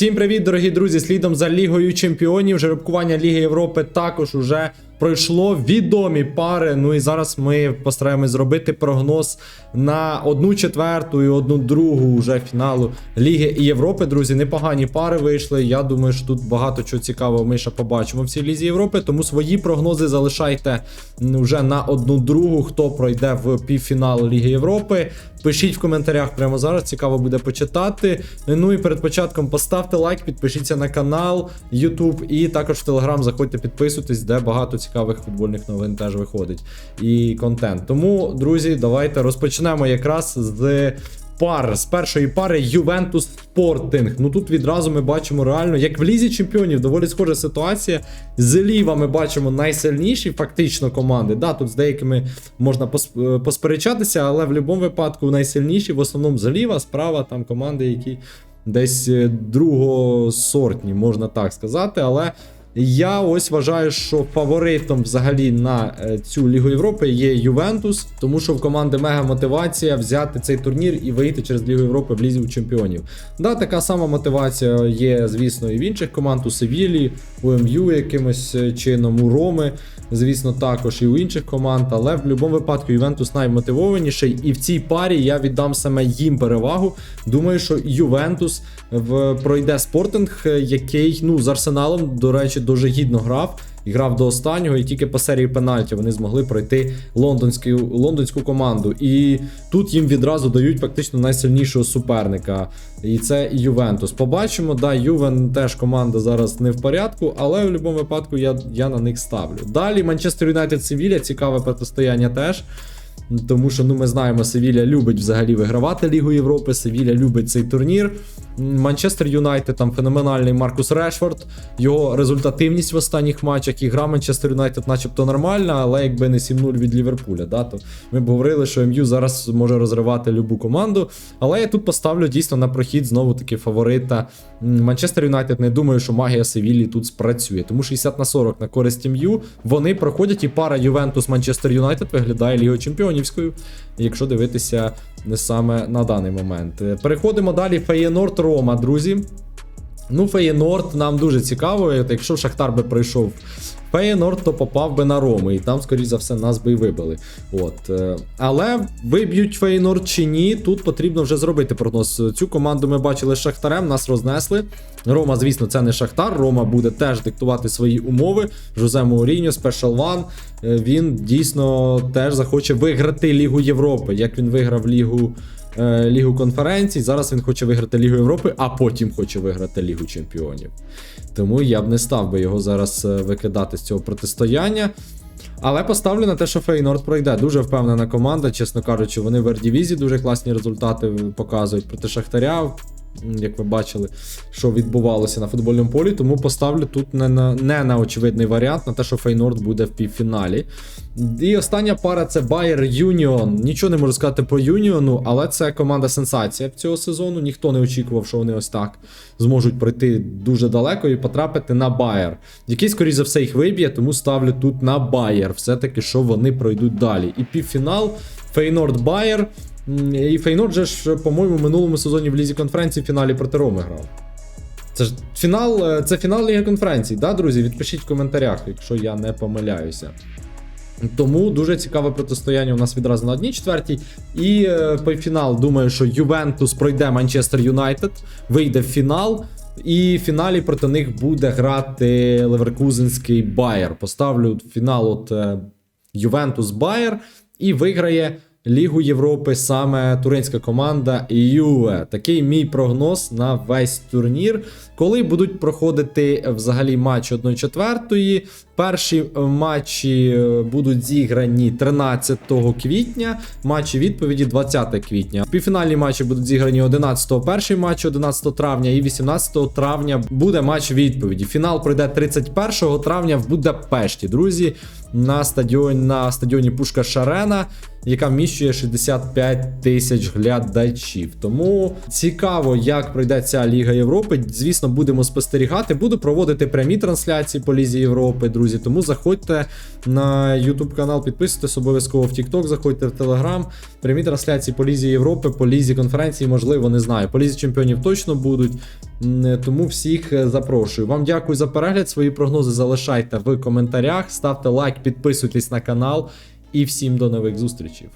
Всім привіт, дорогі друзі! Слідом за Лігою Чемпіонів. Жеребкування Ліги Європи також уже пройшло відомі пари. Ну і зараз ми постараємось зробити прогноз на одну четверту і одну другу вже фіналу Ліги Європи. Друзі, непогані пари вийшли. Я думаю, що тут багато чого цікавого ми ще побачимо в цій лізі Європи. Тому свої прогнози залишайте вже на одну другу, хто пройде в півфінал Ліги Європи. Пишіть в коментарях прямо зараз, цікаво буде почитати. Ну і перед початком поставте лайк, підпишіться на канал YouTube і також в Телеграм заходьте підписуйтесь, де багато цікавих футбольних новин теж виходить. І контент. Тому, друзі, давайте розпочнемо якраз з. Пар з першої пари Ювентус Спортинг. Ну тут відразу ми бачимо реально, як в лізі чемпіонів, доволі схожа ситуація. Зліва ми бачимо найсильніші фактично команди. Да, Тут з деякими можна е, посперечатися, але в будь-якому випадку найсильніші, в основному зліва, справа там команди, які десь е, другосортні, можна так сказати. Але я ось вважаю, що фаворитом взагалі на е, цю Лігу Європи є Ювентус, тому що в команди мега мотивація взяти цей турнір і вийти через Лігу Європи в Лізі чемпіонів. Да, така сама мотивація є, звісно, і в інших команд у Севілі, у МЮ якимось е, чином, у Роми, звісно, також і у інших команд. Але в будь-якому випадку Ювентус наймотивованіший, і в цій парі я віддам саме їм перевагу. Думаю, що Ювентус в пройде спортинг, е, який ну з Арсеналом, до речі, дуже гідно грав. І грав до останнього, і тільки по серії пенальті вони змогли пройти лондонську, лондонську команду. І тут їм відразу дають фактично найсильнішого суперника. І це Ювентус. Побачимо, да, Ювен теж команда зараз не в порядку, але в будь-якому випадку я, я на них ставлю. Далі Манчестер Юнайтед Севілля, цікаве протистояння теж. Тому що ну ми знаємо, Севілля любить взагалі вигравати Лігу Європи. Севілля любить цей турнір. Манчестер Юнайтед там феноменальний Маркус Решфорд, його результативність в останніх матчах і гра Манчестер Юнайтед, начебто нормальна, але якби не 7-0 від Ліверпуля. Да, то ми б говорили, що МЮ зараз може розривати любу команду. Але я тут поставлю дійсно на прохід знову таки фаворита. Манчестер Юнайтед не думаю, що магія Севіллі тут спрацює. Тому 60 на 40 на користь МЮ. Вони проходять і пара Ювентус Манчестер Юнайтед виглядає Лігою Чемпіонівською, якщо дивитися не саме на даний момент. Переходимо далі. Феєнорд Рома, друзі. Ну, Феєнорд нам дуже цікаво. Якщо Шахтар би пройшов Феєнорд, то попав би на Рому, і там, скоріш за все, нас би і вибили. От. е, Але виб'ють Феєнорд чи ні, тут потрібно вже зробити прогноз. Цю команду ми бачили з Шахтарем, нас рознесли. Рома, звісно, це не Шахтар. Рома буде теж диктувати свої умови. Жозе Мауріньо, Special One. е, Він дійсно теж захоче виграти Лігу Європи, як він виграв Лігу е, Лігу конференцій. Зараз він хоче виграти Лігу Європи, а потім хоче виграти Лігу Чемпіонів. Тому я б не став би його зараз е, викидати з цього протистояння. Але поставлю на те, що Фейнорд пройде. Дуже впевнена команда, чесно кажучи, вони в Ердівізі дуже класні результати показують проти Шахтаря. Як ви бачили, що відбувалося на футбольному полі, тому поставлю тут не на, не на очевидний варіант, на те, що Фейнорд буде в півфіналі. І остання пара це Байер Юніон. Нічого не можу сказати по Юніону, але це команда сенсація цього сезону. Ніхто не очікував, що вони ось так зможуть пройти дуже далеко і потрапити на Байер. Який, скоріш за все, їх виб'є, тому ставлю тут на Байер. Все-таки, що вони пройдуть далі. І півфінал Фейнорд Байер. І Фейнорд же ж, по-моєму, в минулому сезоні в Лізі конференції в фіналі проти Роми грав. Це ж фінал, е, це фінал Ліги конференцій, да, друзі? Відпишіть в коментарях, якщо я не помиляюся. Тому дуже цікаве протистояння у нас відразу на одній четвертій. І е, півфінал, думаю, що Ювентус пройде Манчестер Юнайтед, вийде в фінал. І в фіналі проти них буде грати Леверкузенський Байер. Поставлю фінал от е, Ювентус Байер і виграє Лігу Європи саме туринська команда Юве. Такий мій прогноз на весь турнір. Коли будуть проходити взагалі матч 1-4, перші е, матчі е, будуть зіграні 13 квітня, матчі відповіді 20 квітня. Півфінальні матчі будуть зіграні 11-го, перший матч 11 травня і 18 травня буде матч відповіді. Фінал пройде 31 травня в Будапешті, друзі, на стадіоні, на стадіоні Пушка Шарена, яка вміщує 65 тисяч глядачів. Тому цікаво, як пройде ця Ліга Європи. Звісно, будемо спостерігати. Буду проводити прямі трансляції по Лізі Європи, друзі. Тому заходьте на YouTube канал, підписуйтесь обов'язково в TikTok, заходьте в Telegram. Прямі трансляції по Лізі Європи, по Лізі конференції, можливо, не знаю. По Лізі чемпіонів точно будуть. Тому всіх е, запрошую. Вам дякую за перегляд. Свої прогнози залишайте в коментарях, ставте лайк, підписуйтесь на канал і всім до нових зустрічей.